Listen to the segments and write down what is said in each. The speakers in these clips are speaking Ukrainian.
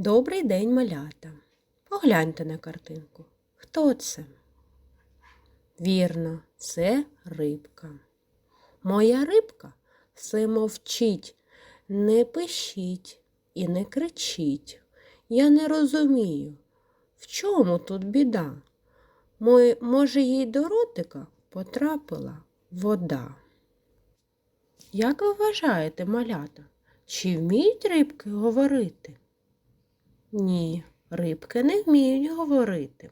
Добрий день, малята. Погляньте на картинку. Хто це? Вірно, це рибка. Моя рибка все мовчить, не пишіть і не кричіть. Я не розумію, в чому тут біда? Мо- Може, їй до ротика потрапила вода. Як ви вважаєте, малята, чи вміють рибки говорити? Ні, рибки не вміють говорити.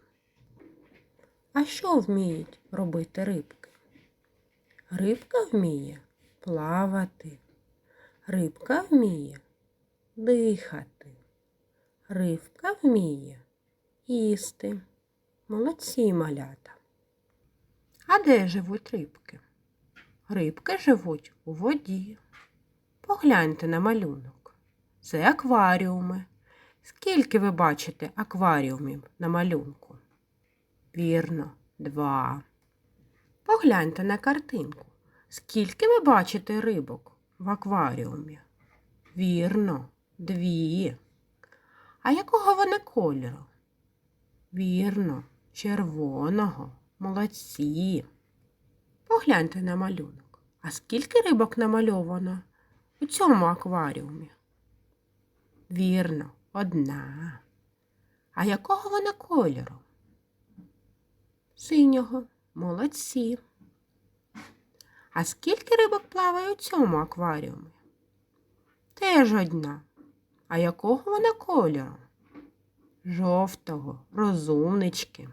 А що вміють робити рибки? Рибка вміє плавати. Рибка вміє дихати. Рибка вміє їсти. Молодці малята. А де живуть рибки? Рибки живуть у воді. Погляньте на малюнок. Це акваріуми. Скільки ви бачите акваріумів на малюнку? Вірно, два. Погляньте на картинку. Скільки ви бачите рибок в акваріумі? Вірно, дві. А якого вони кольору? Вірно, червоного. Молодці. Погляньте на малюнок. А скільки рибок намальовано у цьому акваріумі? Вірно, одна. А якого вона кольору? Синього. Молодці. А скільки рибок плаває у цьому акваріумі? Теж одна. А якого вона кольору? Жовтого, розумнички.